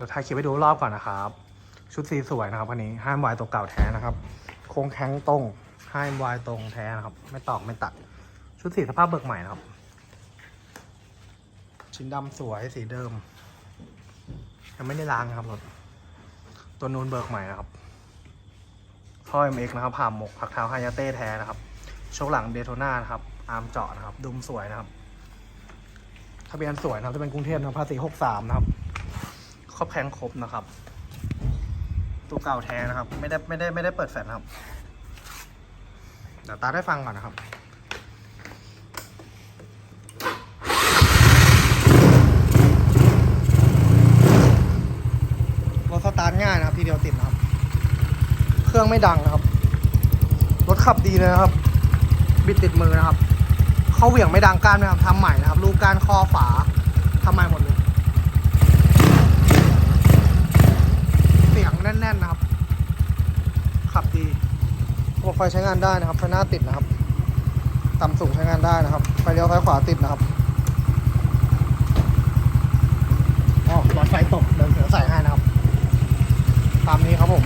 ดี๋ยวถ่ายคลิปไปดูรอบก่อนนะครับ ชุดสีสวยนะครับคันนี้ห้ามวายตัวเก่าแท้นะครับ โค้งแข้งตรงห้ามวายตรงแท้นะครับ ไม่ตอกไม่ตัด ชุดสีสภาพเบิกใหม่นะครับ ชิ้นดำสวยสีเดิมยังไม่ได้ล้างนะครับรถตัวนูนเบิกใหม่นะครับท่อ MX นะครับผ่าหมกผักเท้าไฮยาเต้แท้นะครับโชคหลังเดโทน่านะครับอาร์มเจาะนะครับดุมสวยนะครับทะเบียนสวยนะครับจะเป็นกรุงเทพนะภาษีหกสามนะครับ รอบแข้งครบนะครับ ตัวเก่าแท้นะครับ ไม่ได้ไม่ได้ไม่ได้เปิดแฟลชนะครับ เดี๋ยวตาได้ฟังก่อนนะครับรถสตาร์ทง่ายนะครับทีเดียวติดนะครับ เครื่องไม่ดังนะครับ รถขับดีเลยนะครับ บิดติดมือนะครับ เขาเหวี่ยงไม่ดังก้านนะครับทำใหม่นะครับ ลูกก้านข้อฝาทำใหม่หมดเลย แน่นๆนะครับ ขับดีระไฟใช้งานได้นะครับไฟหน้าติดนะครับ ต่ำสูงใช้งานได้นะครับ ไฟเลี้ยวซ้ายขวาติดนะครับอ๋อหลอดไฟตกเดินเสือใส่ให้นะครับ ตามนี้ครับผม